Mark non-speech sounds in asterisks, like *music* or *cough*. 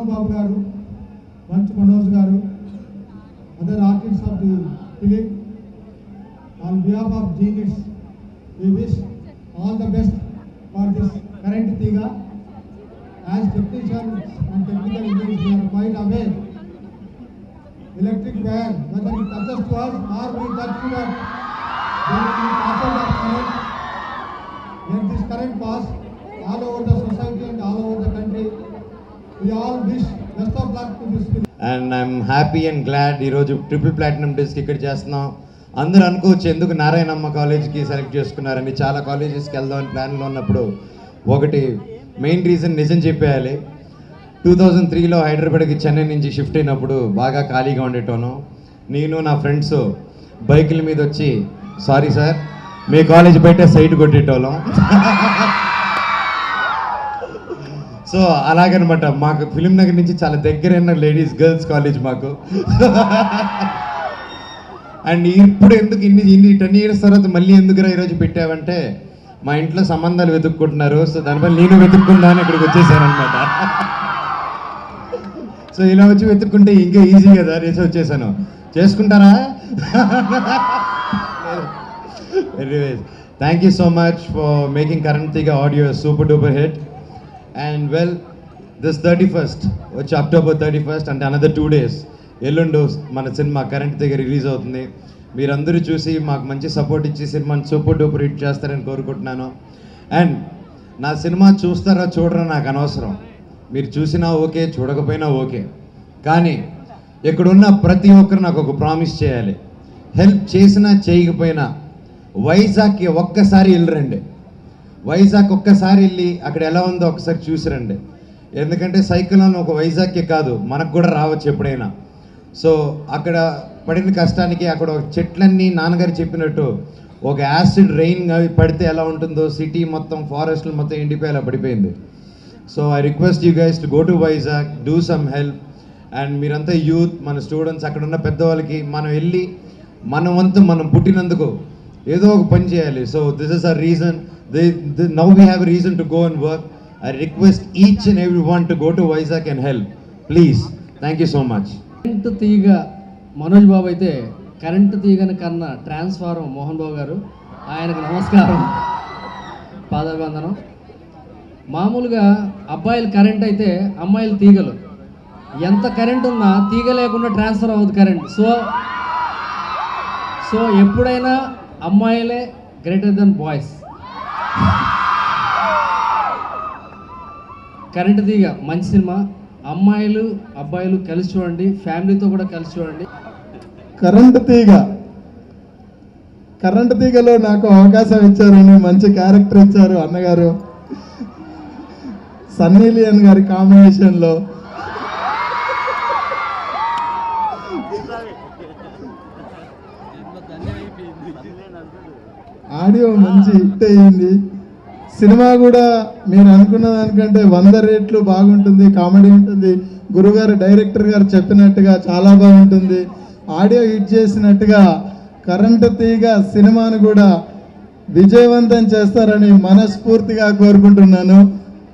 Mohan Babu garu Manchu Manoj garu other artist of the film on behalf of genius we wish all the best for this current Theega as technician and technical engineers we are quite electric wire whether it touches to us or we touch to that there will be passage of current let this current pass all over the society and all over the country we all wish best of luck to this film and I'm happy and glad ఈరోజు triple platinum disc ఇక్కడ చేస్తున్నాం. అందరూ అనుకోవచ్చు ఎందుకు నారాయణమ్మ కాలేజ్కి select చేసుకున్నారని. చాలా కాలేజెస్కి వెళ్దామని ప్లాన్లో ఉన్నప్పుడు ఒకటి మెయిన్ రీజన్ నిజం చెప్పేయాలి. టూ థౌజండ్ త్రీలో హైదరాబాద్కి చెన్నై నుంచి షిఫ్ట్ అయినప్పుడు బాగా ఖాళీగా ఉండేటోను. నేను నా ఫ్రెండ్స్ బైకుల మీద వచ్చి సారీ సార్ మీ కాలేజ్ బయట సైట్ కొట్టేటోళ్ళం. *laughs* సో అలాగనమాట మాకు ఫిలిం నగర్ నుంచి చాలా దగ్గరైన లేడీస్ గర్ల్స్ కాలేజ్ మాకు. అండ్ ఇప్పుడు ఎందుకు ఇన్ని ఇన్ని టెన్ ఇయర్స్ తర్వాత మళ్ళీ ఎందుకురా ఈరోజు పెట్టావంటే మా ఇంట్లో సంబంధాలు వెతుక్కుంటున్నారు సో దానివల్ల నేను వెతుక్కుందాని ఇక్కడికి వచ్చేసాను అనమాట సో ఇలా వచ్చి వెతుక్కుంటే ఇంకా ఈజీ కదా రేసి వచ్చేసాను. చేసుకుంటారా? Anyways thank you so much for making current Theega audio super duper hit and well this thirty first వచ్చి అక్టోబర్ థర్టీ ఫస్ట్ అంటే అనదర్ టూ డేస్ ఎల్లుండో మన సినిమా కరెంట్ దగ్గర రిలీజ్ అవుతుంది. మీరందరూ చూసి మాకు మంచి సపోర్ట్ ఇచ్చి సినిమాని సూపర్ డూపర్ హిట్ చేస్తారని కోరుకుంటున్నాను. అండ్ నా సినిమా చూస్తారా చూడరా నాకు అనవసరం. మీరు చూసినా ఓకే చూడకపోయినా ఓకే. కానీ ఇక్కడున్న ప్రతి ఒక్కరు నాకు ఒక ప్రామిస్ చేయాలి. హెల్ప్ చేసినా చేయకపోయినా వైజాగ్కి ఒక్కసారి వెళ్ళరండి. వైజాగ్ ఒక్కసారి వెళ్ళి అక్కడ ఎలా ఉందో ఒకసారి చూసిరండి. ఎందుకంటే సైకిల్ అని ఒక వైజాగ్కే కాదు మనకు కూడా రావచ్చు ఎప్పుడైనా. సో అక్కడ పడిన కష్టానికి అక్కడ ఒక చెట్లన్నీ నాన్నగారు చెప్పినట్టు ఒక యాసిడ్ రెయిన్ అవి పడితే ఎలా ఉంటుందో సిటీ మొత్తం ఫారెస్ట్లు మొత్తం ఎండిపోయేలా పడిపోయింది. So I request you guys to go to Vizag do some help. And మీరంతా యూత్ మన స్టూడెంట్స్ అక్కడ ఉన్న పెద్దవాళ్ళకి మనం వెళ్ళి మన వంతు మనం పుట్టినందుకు ఏదో ఒక పని చేయాలి. So this is a reason now we have reason to go and work I request each and every one to go to Vizag and help please thank you so much current Theega Manoj Babu అయితే current తీగని కన్నా transformer Mohan Babu గారు. ఆయనకు నమస్కారం. పాదాభివందనం. మామూలుగా అబ్బాయిలు current అయితే అమ్మాయిలు తీగలు. ఎంత కరెంట్ ఉన్నా తీగ లేకుండా ట్రాన్స్ఫర్ అవ్వదు కరెంట్ సో సో ఎప్పుడైనా అమ్మాయిలే గ్రేటర్ దెన్ బాయ్స్ కరెంట్ తీగ మంచి సినిమా. అమ్మాయిలు అబ్బాయిలు కలిసి చూడండి ఫ్యామిలీతో కూడా కలిసి చూడండి. కరెంట్ తీగ. కరెంటు తీగలో నాకు అవకాశం ఇచ్చారని మంచి క్యారెక్టర్ ఇచ్చారు అన్నగారు. సన్నీ లియన్ గారి కాంబినేషన్లో ఆడియో మంచి హిట్ అయ్యింది. సినిమా కూడా మీరు అనుకున్న దానికంటే వంద రేట్లు బాగుంటుంది కామెడీ ఉంటుంది. గురుగారు డైరెక్టర్ గారు చెప్పినట్టుగా చాలా బాగుంటుంది. ఆడియో హిట్ చేసినట్టుగా కరెంటు తీగ సినిమాను కూడా విజయవంతం చేస్తారని మనస్ఫూర్తిగా కోరుకుంటున్నాను.